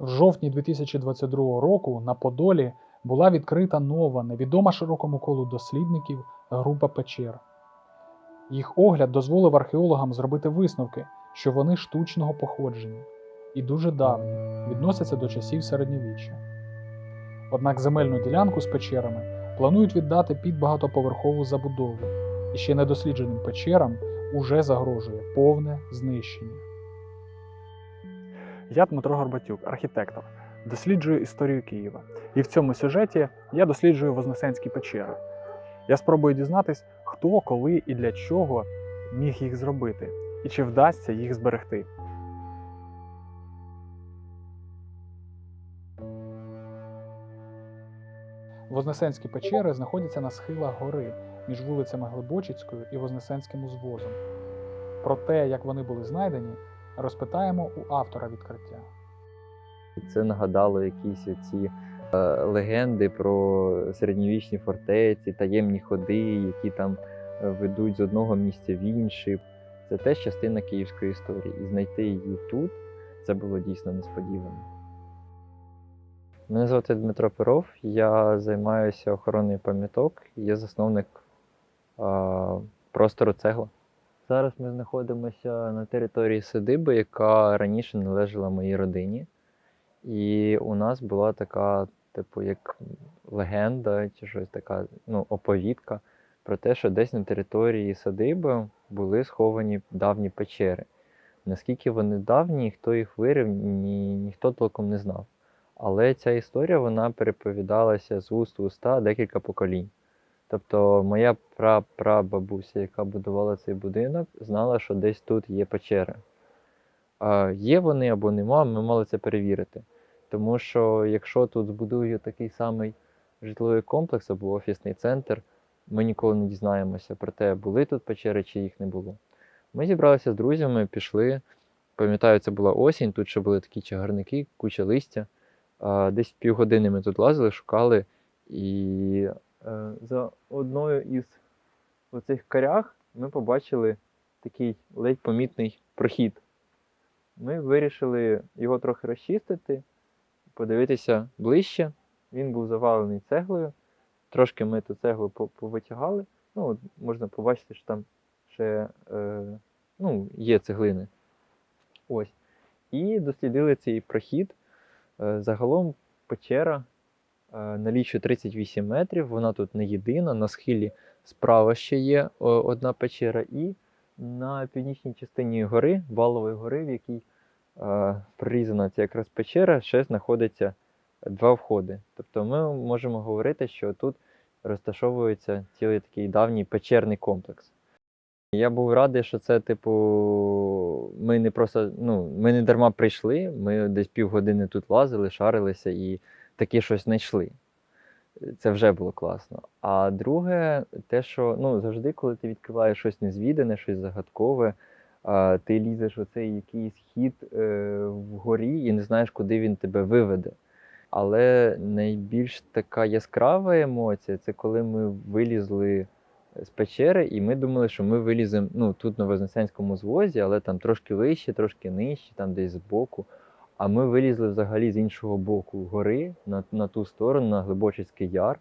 В жовтні 2022 року на Подолі була відкрита нова, невідома широкому колу дослідників група печер. Їх огляд дозволив археологам зробити висновки, що вони штучного походження і дуже давні, відносяться до часів середньовіччя. Однак земельну ділянку з печерами планують віддати під багатоповерхову забудову, і ще недослідженим печерам уже загрожує повне знищення. Я Дмитро Горбатюк, архітектор, досліджую історію Києва. І в цьому сюжеті я досліджую Вознесенські печери. Я спробую дізнатись, хто, коли і для чого міг їх зробити, і чи вдасться їх зберегти. Вознесенські печери знаходяться на схилах гори між вулицями Глибочицькою і Вознесенським узвозом. Про те, як вони були знайдені, розпитаємо у автора відкриття. Це нагадало якісь оці е, легенди про середньовічні фортеці, таємні ходи, які там е, ведуть з одного місця в інший. Це теж частина київської історії. І знайти її тут це було дійсно несподівано. Мене звати Дмитро Перов, я займаюся охороною пам'яток, є засновник е, простору цегла. Зараз ми знаходимося на території садиби, яка раніше належала моїй родині. І у нас була така, типу, як легенда, чи щось така, ну, оповідка про те, що десь на території садиби були сховані давні печери. Наскільки вони давні, хто їх вирив, ні, ніхто толком не знав. Але ця історія вона переповідалася з уст в уста декілька поколінь. Тобто моя прапрабабуся, яка будувала цей будинок, знала, що десь тут є печери. А є вони або нема, ми мали це перевірити. Тому що якщо тут збудують такий самий житловий комплекс або офісний центр, ми ніколи не дізнаємося про те, були тут печери чи їх не було. Ми зібралися з друзями, пішли. Пам'ятаю, це була осінь, тут ще були такі чагарники, куча листя. Десь півгодини ми тут лазили, шукали. І за одною із оцих коряг ми побачили такий ледь помітний прохід. Ми вирішили його трохи розчистити, подивитися ближче. Він був завалений цеглою. Трошки ми ту цеглу повитягали. Ну, от можна побачити, що там ще е, ну, є цеглини. Ось. І дослідили цей прохід. Е, загалом печера е, налічує 38 метрів. Вона тут не єдина. На схилі справа ще є одна печера, і на північній частині гори, Валової гори, в якій е, прорізана ця якраз печера, ще знаходиться два входи. Тобто ми можемо говорити, що тут розташовується цілий такий давній печерний комплекс. Я був радий, що це, типу, ми не просто, ну, ми не дарма прийшли, ми десь півгодини тут лазили, шарилися і таки щось знайшли. Це вже було класно. А друге, те, що ну, завжди, коли ти відкриваєш щось незвідане, щось загадкове, ти лізеш у цей якийсь хід е, вгорі і не знаєш, куди він тебе виведе. Але найбільш така яскрава емоція це коли ми вилізли з печери, і ми думали, що ми виліземо ну, тут на Вознесенському звозі, але там трошки вище, трошки нижче, там десь збоку. А ми вилізли взагалі з іншого боку гори на, на ту сторону, на Глибочицький яр.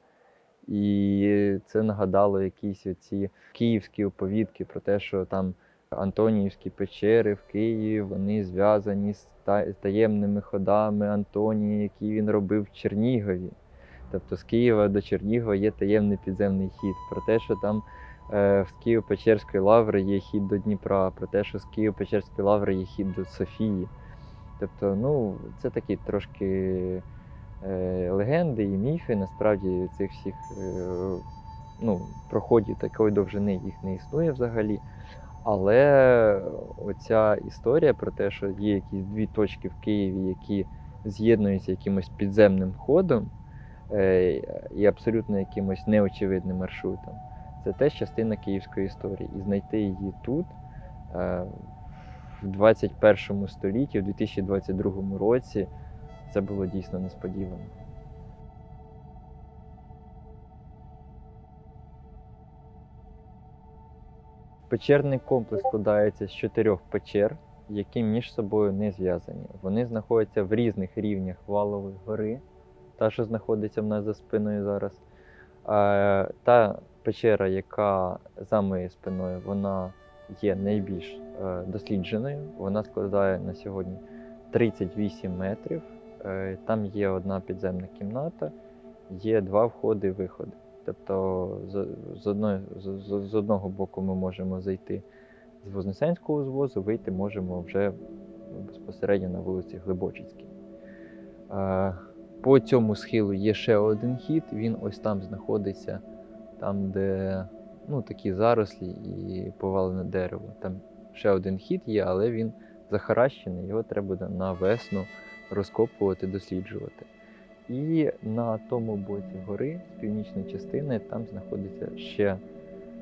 І це нагадало якісь оці київські оповідки про те, що там Антоніївські печери в Києві вони зв'язані з таємними ходами Антонія, які він робив в Чернігові. Тобто з Києва до Чернігова є таємний підземний хід. Про те, що там е, з Києво-Печерської лаври є хід до Дніпра, про те, що з Києво-Печерської лаври є хід до Софії. Тобто, ну, це такі трошки е, легенди і міфи. Насправді цих всіх е, ну, проходів такої довжини їх не існує взагалі. Але оця історія про те, що є якісь дві точки в Києві, які з'єднуються якимось підземним ходом е, і абсолютно якимось неочевидним маршрутом, це теж частина київської історії. І знайти її тут, е, в 21 столітті, в 2022 році, це було дійсно несподівано. Печерний комплекс складається з чотирьох печер, які між собою не зв'язані. Вони знаходяться в різних рівнях валової гори, та, що знаходиться в нас за спиною зараз. Та печера, яка за моєю спиною, вона є найбільш е, дослідженою. Вона складає на сьогодні 38 метрів. Е, Там є одна підземна кімната, є два входи і виходи. Тобто, з, одної, з- з одного боку ми можемо зайти з Вознесенського звозу, вийти можемо вже безпосередньо на вулиці Глибочицькій. Е, По цьому схилу є ще один хід, він ось там знаходиться, там, де ну, такі зарослі і повалене дерево. Там ще один хід є, але він захаращений, його треба буде на весну розкопувати, досліджувати. І на тому боці гори, з північної частини, там знаходиться ще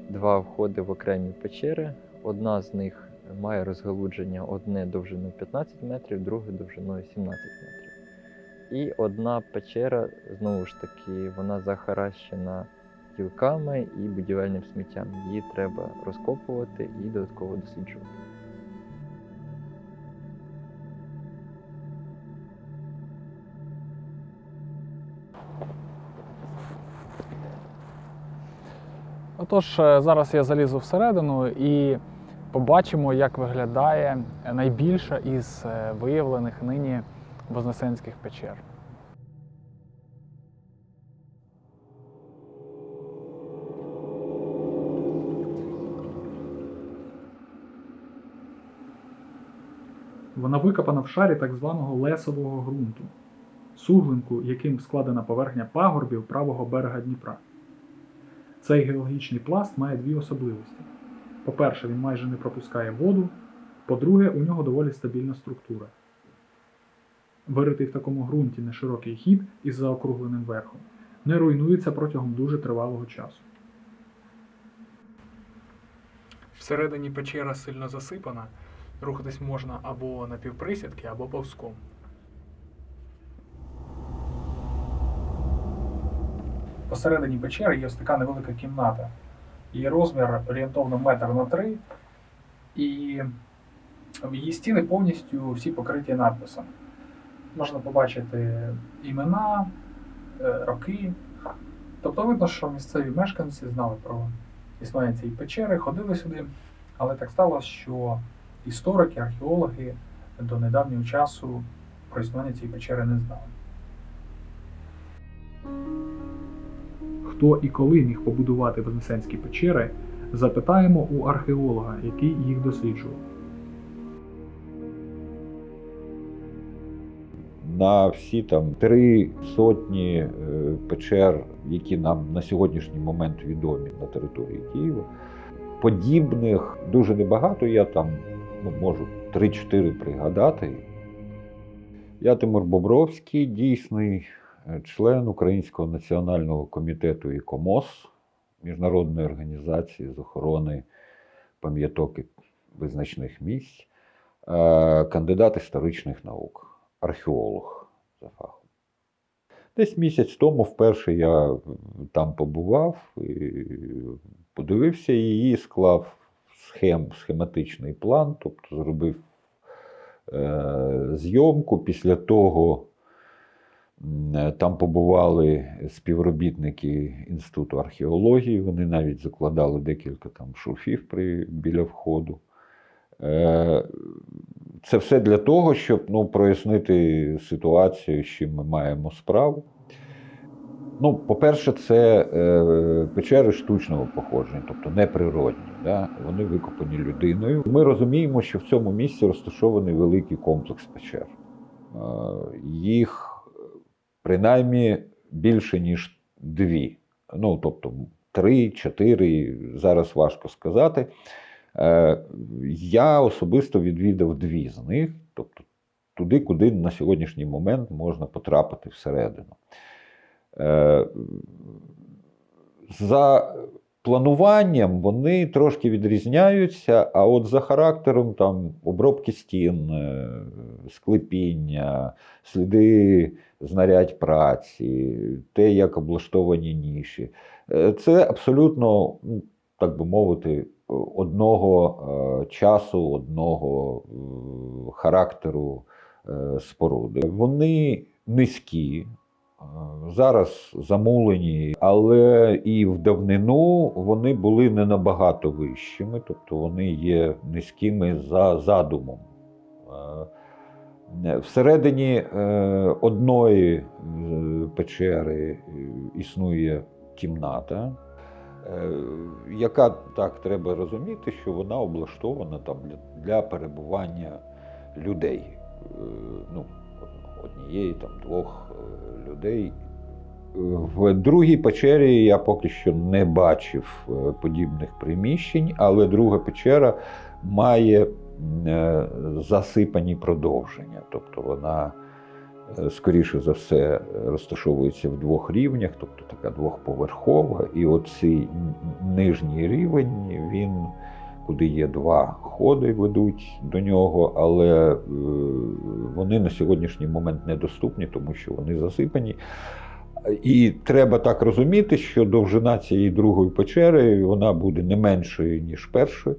два входи в окремі печери. Одна з них має розгалудження одне довжиною 15 метрів, друге довжиною 17 метрів. І одна печера, знову ж таки, вона захаращена гілками і будівельним сміттям. Її треба розкопувати і додатково досліджувати. Отож, е, зараз я залізу всередину і побачимо, як виглядає найбільша із е, виявлених нині Вознесенських печер. Вона викопана в шарі так званого лесового ґрунту, суглинку, яким складена поверхня пагорбів правого берега Дніпра. Цей геологічний пласт має дві особливості. По-перше, він майже не пропускає воду. По-друге, у нього доволі стабільна структура. Виритий в такому ґрунті неширокий хід із заокругленим верхом не руйнується протягом дуже тривалого часу. Всередині печера сильно засипана. Рухатись можна або на півприсядки, або повзком. Посередині печери є ось така невелика кімната. Її розмір орієнтовно метр на три, і її стіни повністю всі покриті надписами. Можна побачити імена, е, роки. Тобто видно, що місцеві мешканці знали про існування цієї печери, ходили сюди, але так сталося, що історики, археологи до недавнього часу про існування цієї печери не знали. Хто і коли міг побудувати Вознесенські печери, запитаємо у археолога, який їх досліджував. на всі там три сотні е, печер, які нам на сьогоднішній момент відомі на території Києва. Подібних дуже небагато. Я там ну, можу 3-4 пригадати. Я Тимур Бобровський, дійсний е, член Українського національного комітету ІКОМОС, міжнародної організації з охорони пам'яток і визначних місць, е, кандидат історичних наук археолог за фахом. Десь місяць тому вперше я там побував, і подивився її, склав схем, схематичний план, тобто зробив е, зйомку. Після того м, там побували співробітники Інституту археології, вони навіть закладали декілька там шурфів при, біля входу. Е, Це все для того, щоб ну, прояснити ситуацію, з чим ми маємо справу. Ну, по-перше, це е, печери штучного походження, тобто неприродні. Да? Вони викопані людиною. Ми розуміємо, що в цьому місці розташований великий комплекс печер. Е, їх принаймні більше, ніж дві. Ну, тобто три, чотири, зараз важко сказати. Е, Я особисто відвідав дві з них, тобто туди, куди на сьогоднішній момент можна потрапити всередину. Е, За плануванням вони трошки відрізняються, а от за характером там обробки стін, е, склепіння, сліди знарядь праці, те, як облаштовані ніші. е, Це абсолютно, ну, так би мовити, одного часу, одного характеру споруди. Вони низькі, зараз замулені, але і в давнину вони були не набагато вищими, тобто вони є низькими за задумом. Всередині е, одної е, печери е, існує кімната, яка так треба розуміти, що вона облаштована там для, перебування людей. Ну, однієї там двох е, людей. В другій печері я поки що не бачив е, подібних приміщень, але друга печера має е, засипані продовження. Тобто вона, е, скоріше за все, розташовується в двох рівнях, тобто така двохповерхова. І оцей нижній рівень, він, куди є два ходи, ведуть до нього, але е, вони на сьогоднішній момент недоступні, тому що вони засипані. І треба так розуміти, що довжина цієї другої печери вона буде не меншою, ніж першої.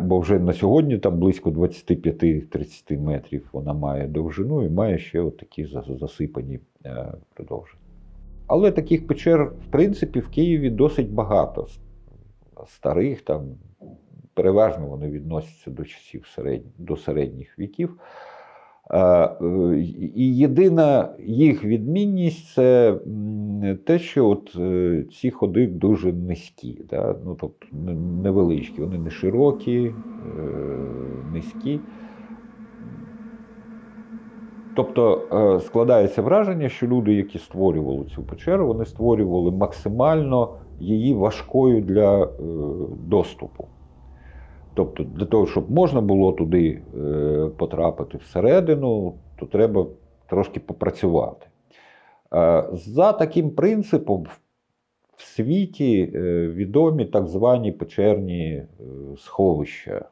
Бо вже на сьогодні там близько 25-30 метрів вона має довжину і має ще от такі засипані е, продовження. Але таких печер, в принципі, в Києві досить багато. Старих там, переважно вони відносяться до часів середніх, до середніх віків. Е, І єдина їх відмінність це те, що от е, ці ходи дуже низькі, да? ну, тобто невеличкі, вони не широкі, е, низькі. Тобто складається враження, що люди, які створювали цю печеру, вони створювали максимально її важкою для доступу. Тобто, для того, щоб можна було туди е, потрапити всередину, то треба трошки попрацювати. Е, За таким принципом в- світі е, відомі так звані печерні сховища,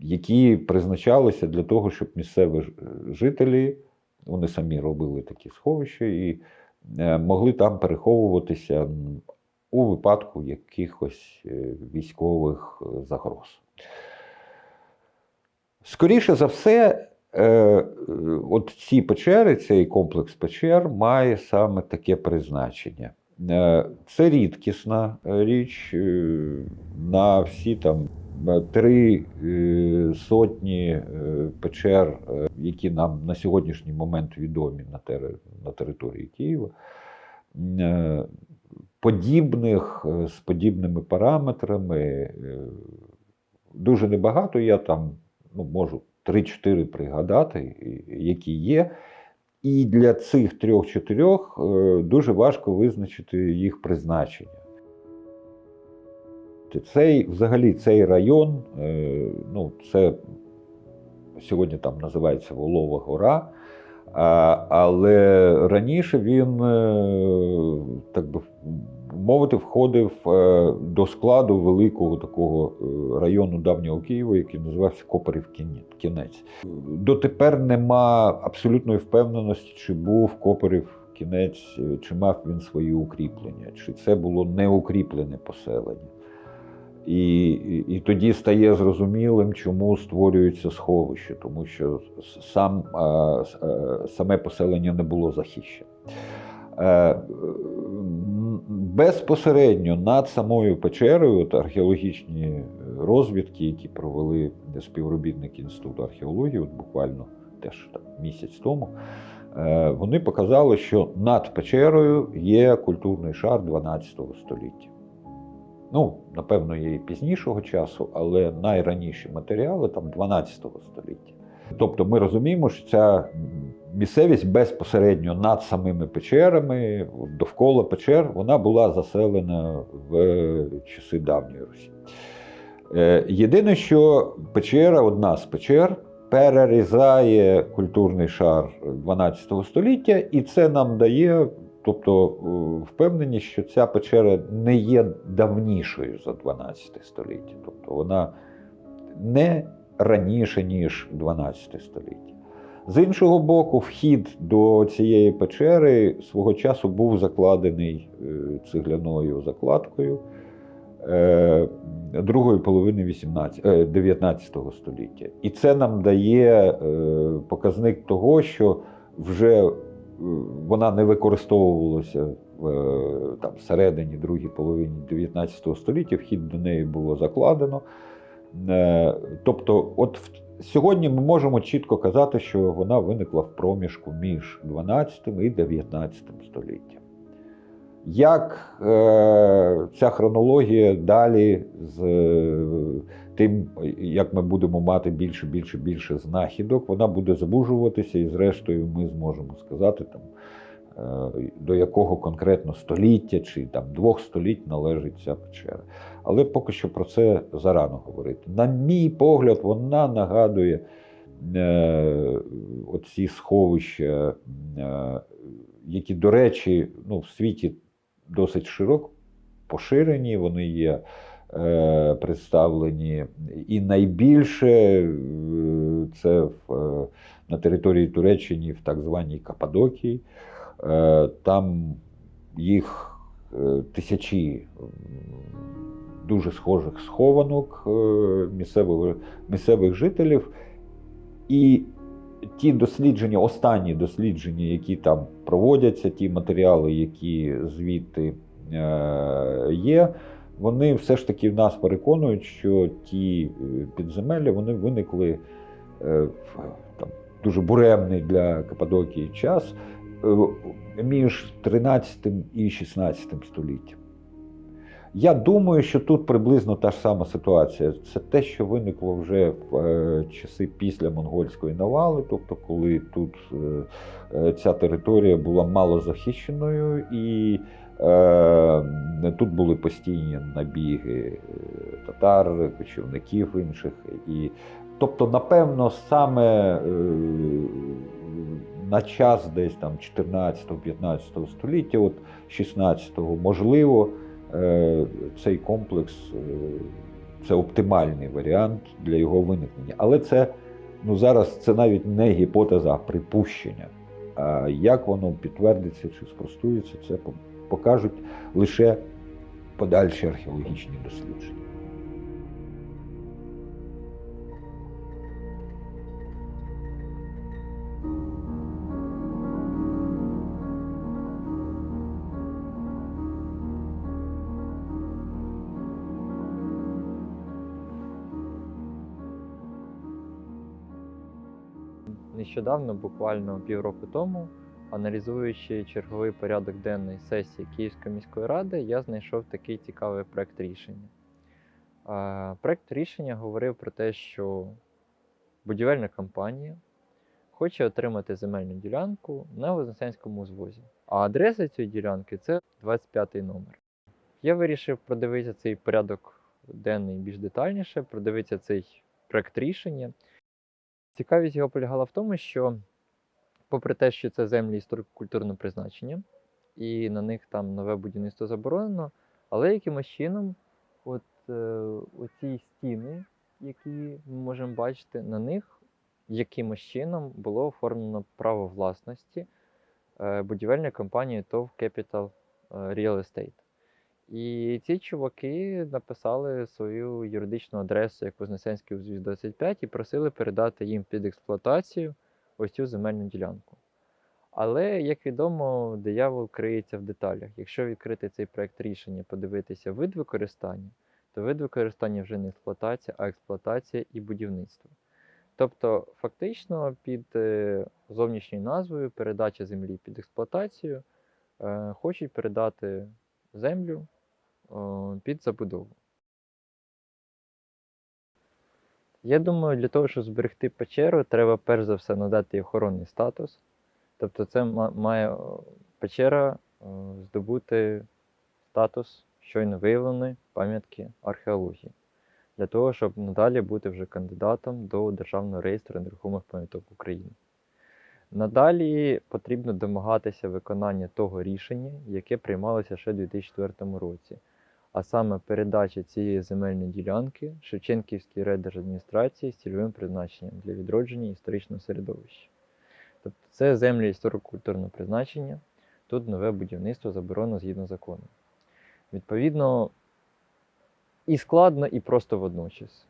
які призначалися для того, щоб місцеві жителі, вони самі робили такі сховища і могли там переховуватися у випадку якихось е, військових е, загроз. Скоріше за все, е, от ці печери, цей комплекс печер має саме таке призначення. Це рідкісна річ на всі там три сотні печер, які нам на сьогоднішній момент відомі на території Києва. Е, Подібних е, з подібними параметрами е, дуже небагато. Я там ну, можу 3-4 пригадати, які є. І для цих трьох-чотирьох е, дуже важко визначити їх призначення. Цей, взагалі, цей район, е, ну, це сьогодні там називається Волова Гора. Але раніше він, е, так би мовити, входив е, до складу великого такого е, району давнього Києва, який називався Копарів Кінець. Дотепер нема абсолютної впевненості, чи був Копарів кінець, е, чи мав він свої укріплення, чи це було неукріплене поселення. І, і, і тоді стає зрозумілим, чому створюються сховища, тому що сам, саме поселення не було захищене. Е, Безпосередньо над самою печерою от археологічні розвідки, які провели співробітники Інституту археології, от буквально теж там, місяць тому, е, вони показали, що над печерою є культурний шар 12 століття. Ну, напевно, є і пізнішого часу, але найраніші матеріали там 12 століття. Тобто ми розуміємо, що ця місцевість безпосередньо над самими печерами, довкола печер, вона була заселена в часи давньої Русі. Е, Єдине, що печера, одна з печер, перерізає культурний шар 12 століття, і це нам дає тобто, е, впевненість, що ця печера не є давнішою за 12 століття. Тобто вона не раніше, ніж 12 століття. З іншого боку, вхід до цієї печери свого часу був закладений е, цегляною закладкою е, другої половини 18, е, 19 століття. І це нам дає показник того, що вже вона не використовувалася там, всередині другій половині 19 століття, вхід до неї було закладено. Е, Тобто, от сьогодні ми можемо чітко казати, що вона виникла в проміжку між 12 і 19 століттям. Як е, ця хронологія далі з е, тим, як ми будемо мати більше, більше, більше знахідок, вона буде звужуватися, і зрештою ми зможемо сказати, там, до якого конкретно століття чи там, двох століть належить ця печера. Але поки що про це зарано говорити. На мій погляд, вона нагадує е, оці сховища, е, які, до речі, ну, в світі досить широко поширені, вони є е, представлені. І найбільше е, це в, е, на території Туреччини в так званій Каппадокії. Е, там їх е, тисячі дуже схожих схованок е, місцевих, місцевих жителів. І ті дослідження, останні дослідження, які там проводяться, ті матеріали, які звідти є, вони все ж таки нас переконують, що ті підземелля вони виникли в там, дуже буремний для Каппадокії час між 13 і 16 століттям. Я думаю, що тут приблизно та ж сама ситуація. Це те, що виникло вже в е, часи після монгольської навали, тобто, коли тут е, е, ця територія була мало захищеною, і е, тут були постійні набіги е, татар, кочівників інших. І, тобто, напевно, саме е, на час десь там 14-15 століття, от 16-го, можливо. Е, цей комплекс е, це оптимальний варіант для його виникнення. Але це ну, зараз це навіть не гіпотеза, а припущення. А як воно підтвердиться чи спростується, це покажуть лише подальші археологічні дослідження. Нещодавно, буквально півроку тому, аналізуючи черговий порядок денної сесії Київської міської ради, я знайшов такий цікавий проект рішення. Проект рішення говорив про те, що будівельна компанія хоче отримати земельну ділянку на Вознесенському узвозі. А адреса цієї ділянки це 25 номер. Я вирішив продивитися цей порядок денний більш детальніше, продивитися цей проект рішення. Цікавість його полягала в тому, що, попри те, що це землі історико-культурного призначення, і на них там нове будівництво заборонено, але якимось чином, от е, оці стіни, які ми можемо бачити, на них якимось чином було оформлено право власності е, будівельної компанії TOV Capital е, Real Estate. І ці чуваки написали свою юридичну адресу як Вознесенський узвіз 25 і просили передати їм під експлуатацію ось цю земельну ділянку. Але, як відомо, диявол криється в деталях. Якщо відкрити цей проект рішення, подивитися вид використання, то вид використання вже не експлуатація, а експлуатація і будівництво. Тобто, фактично, під е, зовнішньою назвою передача землі під експлуатацію е, хочуть передати землю під забудову. Я думаю, для того, щоб зберегти печеру, треба перш за все надати їй охоронний статус. Тобто, це має печера здобути статус щойно виявленої пам'ятки археології, для того, щоб надалі бути вже кандидатом до Державного реєстру нерухомих пам'яток України. Надалі потрібно домагатися виконання того рішення, яке приймалося ще у 2004 році, а саме передача цієї земельної ділянки Шевченківській райдержадміністрації з цільовим призначенням для відродження історичного середовища. Тобто це землі історико-культурного призначення, тут нове будівництво заборонено згідно закону. Відповідно, і складно, і просто водночас.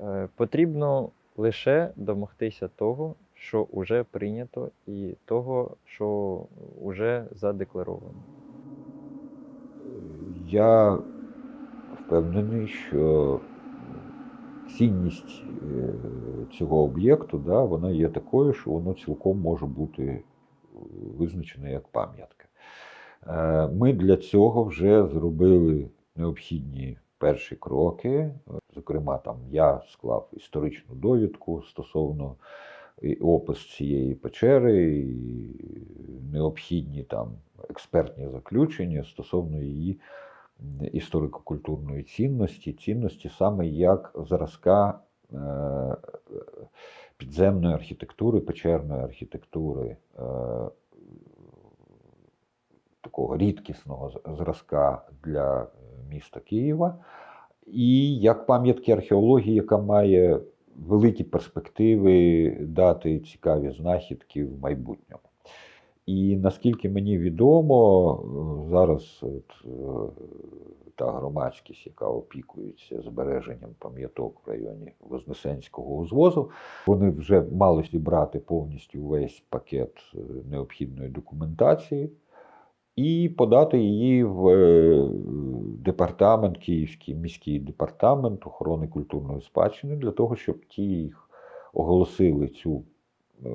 Е, Потрібно лише домогтися того, що вже прийнято, і того, що вже задекларовано. Я впевнений, що цінність е, цього об'єкту да, вона є такою, що воно цілком може бути визначене як пам'ятка. Е, Ми для цього вже зробили необхідні перші кроки. Зокрема, там я склав історичну довідку стосовно опис цієї печери, і необхідні там експертні заключення стосовно її історико-культурної цінності, цінності саме як зразка е, підземної архітектури, печерної архітектури, е, такого рідкісного зразка для міста Києва, і як пам'ятки археології, яка має великі перспективи дати цікаві знахідки в майбутньому. І наскільки мені відомо, е, зараз от, е, та громадськість, яка опікується збереженням пам'яток в районі Вознесенського узвозу, вони вже мали зібрати повністю весь пакет е, необхідної документації і подати її в е, департамент, Київський міський департамент охорони культурної спадщини для того, щоб ті їх оголосили цю е,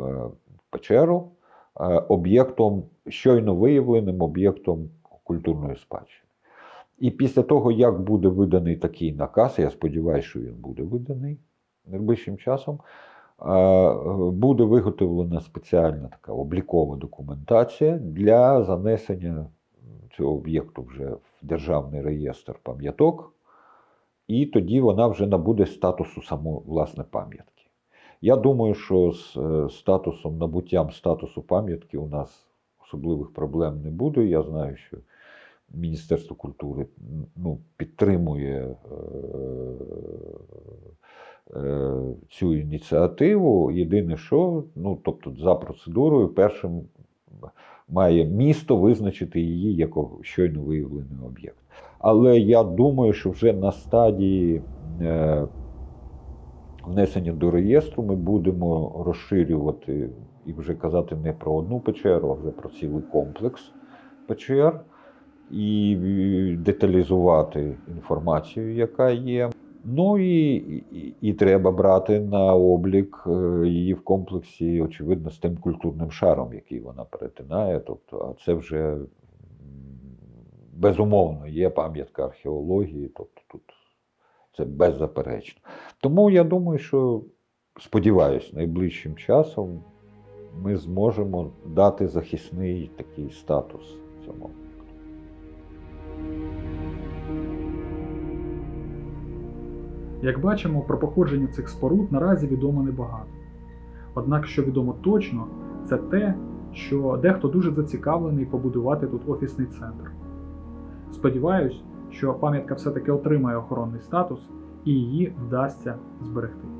печеру е, об'єктом, щойно виявленим об'єктом культурної спадщини. І після того, як буде виданий такий наказ, я сподіваюся, що він буде виданий найближчим часом, буде виготовлена спеціальна така облікова документація для занесення цього об'єкту вже в Державний реєстр пам'яток, і тоді вона вже набуде статусу власне пам'ятки. Я думаю, що з е, статусом, набуттям статусу пам'ятки у нас особливих проблем не буде. Я знаю, що Міністерство культури ну, підтримує е, е, цю ініціативу. Єдине, що ну, тобто, за процедурою, першим має місто визначити її як щойно виявлений об'єкт. Але я думаю, що вже на стадії е, внесення до реєстру ми будемо розширювати і вже казати не про одну печеру, а вже про цілий комплекс печер, і е, деталізувати інформацію, яка є. Ну і, і, і треба брати на облік е, її в комплексі, очевидно, з тим культурним шаром, який вона перетинає. Тобто, а це вже безумовно є пам'ятка археології, тобто тут це беззаперечно. Тому я думаю, що сподіваюся, найближчим часом ми зможемо дати захисний такий статус цьому. Як бачимо, про походження цих споруд наразі відомо небагато. Однак, що відомо точно, це те, що дехто дуже зацікавлений побудувати тут офісний центр. Сподіваюсь, що пам'ятка все-таки отримає охоронний статус і її вдасться зберегти.